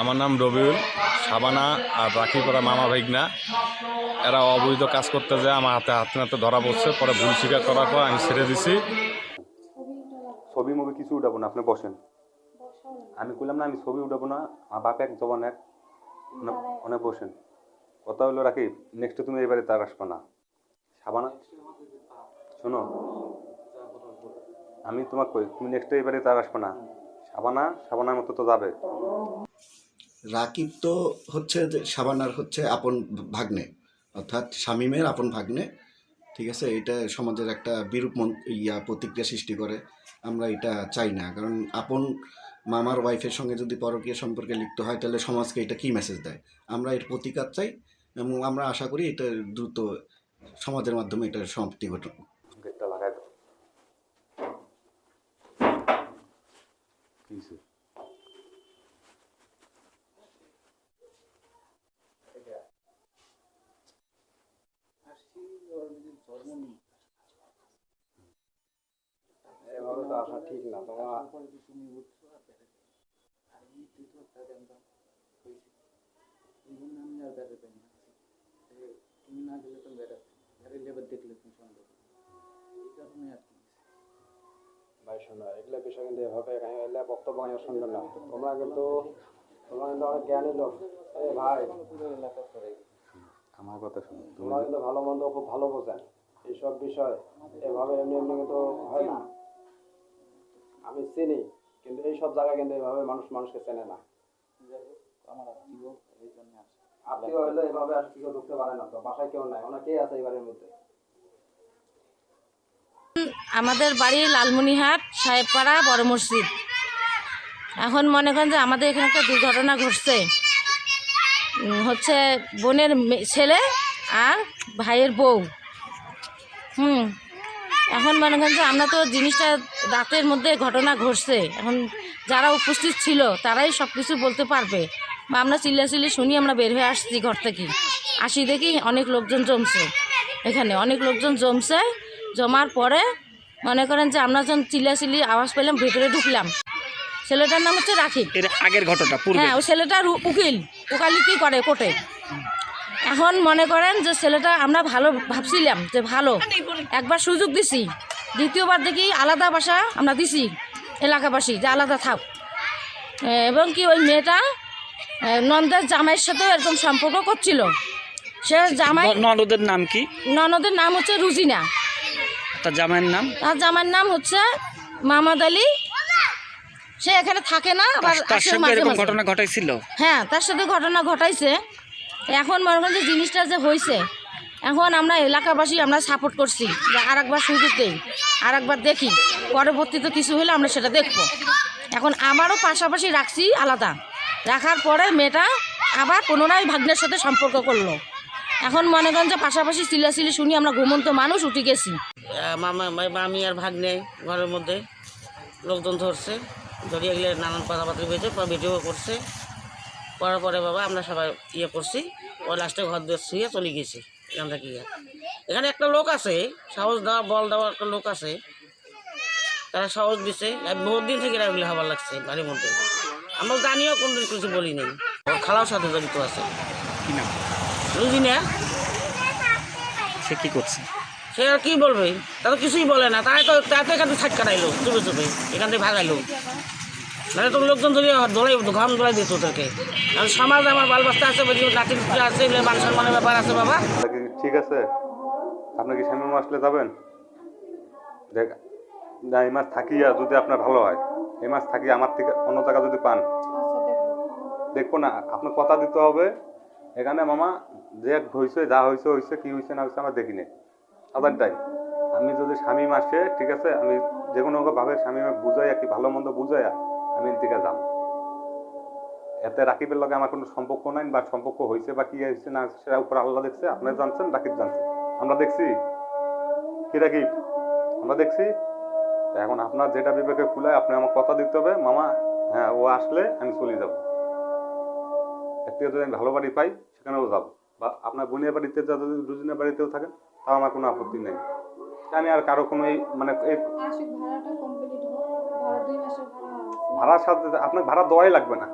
আমার নাম রবিউল সাবানা আর রাখিপাড়া মামা ভাইগনা। এরা অবৈধ কাজ করতে যায় আমার হাতে হাতে হাতে ধরা পড়ছে পরে ভুল স্বীকার করার পর আমি ছেড়ে দিছি। ছবি মুভি কিছু উঠাবো না আপনি বসেন। আমি কইলাম না আমি ছবি উঠাবো না আমার বাপ এক জবান এক। অনেক বসেন। কথা হলো রাখি নেক্সট তুমি এবারে তার আসবে না। সাবানা শোনো। আমি তোমাকে কই তুমি নেক্সট এবারে তার আসবে না। সাবানা, সাবানার মতো তো যাবে। রাকিব তো হচ্ছে যে সাবানার হচ্ছে আপন ভাগ্নে, অর্থাৎ শামীমের আপন ভাগ্নে। ঠিক আছে, এটা সমাজের একটা বিরূপ ইয়া, প্রতিক্রিয়া সৃষ্টি করে। আমরা এটা চাই না, কারণ আপন মামার ওয়াইফের সঙ্গে যদি পরকীয় সম্পর্কে লিপ্ত হয়, তাহলে সমাজকে এটা কি মেসেজ দেয়? আমরা এর প্রতিকার চাই এবং আমরা আশা করি এটা দ্রুত সমাজের মাধ্যমে এটার সমাপ্তি ঘটুক। কি হইছে? এভাবে তো আসা ঠিক না তোমার ভাই শোনো এগুলো বিষয় কিন্তু এভাবে এগুলো বক্তব্য আমি শুনবে না। তোমরা কিন্তু তোমরা কিন্তু অনেক জ্ঞানী লোক। এ ভাই আমার কথা শুনো তোমরা কিন্তু ভালো মন্দ খুব ভালো বোঝেন এইসব বিষয় এভাবে এমনি এমনি কিন্তু হয় না। আমি চিনি কিন্তু এইসব জায়গা কিন্তু এভাবে মানুষ মানুষকে চেনে না। আত্মীয় হলে এভাবে আর কেউ ঢুকতে পারে না তো বাসায় কেউ নাই ওনার কে আছে এবারের মধ্যে। আমাদের বাড়ি লালমনিহাট, সাহেবপাড়া, বড় মসজিদ। এখন মনে করেন যে আমাদের এখানে একটা দুর্ঘটনা ঘটছে। হচ্ছে বোনের ছেলে আর ভাইয়ের বউ। হুম, এখন মনে করেন যে আমরা তো জিনিসটা রাতের মধ্যে ঘটনা ঘটছে। এখন যারা উপস্থিত ছিল, তারাই সব কিছু বলতে পারবে। বা আমরা চিল্লাচিল্লি শুনি আমরা বের হয়ে আসছি ঘর থেকে। আসি দেখি অনেক লোকজন জমছে। এখানে অনেক লোকজন জমছে। জমার পরে মনে করেন যে আমরা যখন চিল্লাচিল্লি আওয়াজ পেলাম ভেতরে ঢুকলাম। ছেলেটার নাম হচ্ছে রাখি এর আগের ঘটনা হ্যাঁ ওই ছেলেটার উকিল। উকালি কি করে কোটে এখন মনে করেন যে ছেলেটা আমরা ভালো ভাবছিলাম যে ভালো। একবার সুযোগ দিছি। দ্বিতীয়বার দেখি আলাদা বাসা আমরা দিছি এলাকাবাসী যে আলাদা থাক। এবং কি ওই মেয়েটা নন্দের জামাইয়ের সাথে এরকম সম্পর্ক করছিল। সে জামাই ননদের নাম কি? ননদের নাম হচ্ছে রুজিনা। তার জামাইয়ের নাম? তার জামাইয়ের নাম হচ্ছে মামাদ আলী। সে এখানে থাকে না আবার তার আসে সঙ্গে মাঝে এরকম মাঝে। ঘটনা ঘটাইছিল? হ্যাঁ তার সাথে ঘটনা ঘটাইছে। এখন মনে করেন যে জিনিসটা যে হয়েছে এখন আমরা এলাকাবাসী আমরা সাপোর্ট করছি যে আর একবার সুযোগ দেই আর একবার দেখি পরবর্তীতে কিছু হলে আমরা সেটা দেখব। এখন আমারও পাশাপাশি রাখছি আলাদা। রাখার পরে মেয়েটা আবার পুনরায় ভাগ্নের সাথে সম্পর্ক করল। এখন মনে করেন যে পাশাপাশি চিল্লাচিল্লি শুনি আমরা ঘুমন্ত মানুষ উঠে গেছি। মামা মামি আর ভাগ্নে ঘরের মধ্যে লোকজন ধরছে ধরিয়ে গেলে নানান কথাবার্তা হয়েছে পরে ভিডিও করছে। করার পরে বাবা আমরা সবাই ইয়ে করছি ও লাস্টে ঘর দিয়ে শুয়ে চলে গেছি এখান থেকে ইয়ে। এখানে একটা লোক আছে সাহস দেওয়া বল দেওয়া একটা লোক আছে। তারা সাহস দিছে বহুত দিন থেকে এগুলো হবার লাগছে বাড়ির মধ্যে। আমরা জানিও কোনদিন কিছু বলি নেই। ওর খালার সাথে জড়িত আছে। কি না সে কী করছে? সে আর কি বলবে? তা তো কিছুই বলে না। তাই তো তাই তো এখান থেকে ছাট কাটাইলো চুপে চুপে। এখান থেকে ভাগাইলো। নাহলে তো লোকজন ধরে দৌড়াই ঘাম দৌড়াই দিত তোকে। সমাজ আমার বাল আছে, বলি, নাতি আছে, এগুলো মান সম্মানের ব্যাপার আছে, বাবা। ঠিক আছে? আপনি কি স্বামী আসলে যাবেন? দেখ, না, এই মাছ থাকিয়া যদি আপনার ভালো হয়। এই মাছ থাকি আমার থেকে অন্য জায়গা যদি পান। দেখব না, আপনার কথা দিতে হবে। এখানে মামা, যে হয়েছে যা হয়েছে হয়েছে, কি হয়েছে, না হয়েছে, আমরা দেখি নে সাধারণটাই আমি যদি স্বামী মাসে ঠিক আছে, আমি যে কোনো ভাবে স্বামী বুঝাইয়া কি ভালো মন্দ বুঝাইয়া আমি এদিকে যাব এতে রাকিবের লগে আমার কোনো সম্পর্ক নাই, বা সম্পর্ক হয়েছে বা কি হয়েছে না সেটা উপর আল্লাহ দেখছে, আপনি জানছেন, রাকিব জানছে। আমরা দেখছি। কি রাকিব? আমরা দেখছি। এখন আপনার যেটা বিবেকে খুলে আপনি আমার কথা দিতে হবে, মামা হ্যাঁ ও আসলে আমি চলে যাব। এর থেকে যদি আমি ভালো বাড়ি পাই, সেখানেও যাব। বা আপনার বোনের বাড়িতে যদি দুজনের বাড়িতেও থাকেন তাও আমার কোনো আপত্তি নেই। আমি আর কারও কোনো এই মানে এই মাসিক ভাড়াটা কমপ্লিট হোক ভাড়া দুই মাসের ভাড়া আছে। ভাড়ার সাথে আপনার ভাড়া দেওয়াই লাগবে না।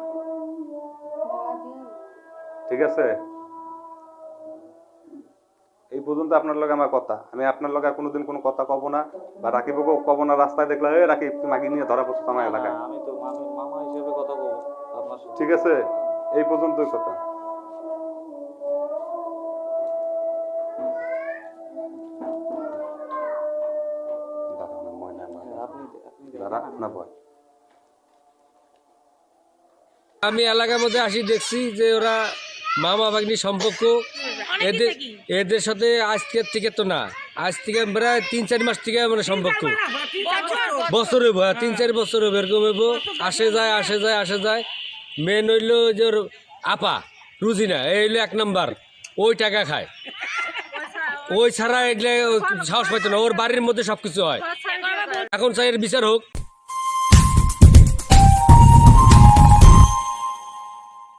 ঠিক আছে? এই পর্যন্ত আপনার লগে আমার কথা। আমি আপনার লগে আর কোনোদিন কোনো কথা কব না বা রাকিবকে কব না রাস্তায় দেখলে এই রাকিব তুমি মাগি নিয়ে ধরা পড়ছো আমার এলাকায়। আমি তো আমি মামা হিসেবে কথা বলব আপনার সাথে ঠিক আছে? এই পর্যন্তই কথা। আমি এলাকার মধ্যে আসি দেখছি যে ওরা মামা ভাগ্নি সম্পর্ক। এদের এদের সাথে আজকের থেকে তো না। আজ থেকে প্রায় তিন চার মাস থেকে মানে সম্পর্ক। বছর। হইব হ্যাঁ, তিন চার বছর হইব এরকম হইব। আসে যায় আসে যায় আসে যায়। মেন হইল যে ওর আপা রুজিনা এই হইল এক নাম্বার। ওই টাকা খায়। ওই ছাড়া এগুলো সাহস পাইতো না। ওর বাড়ির মধ্যে সব কিছু হয় এখন চাই এর বিচার হোক।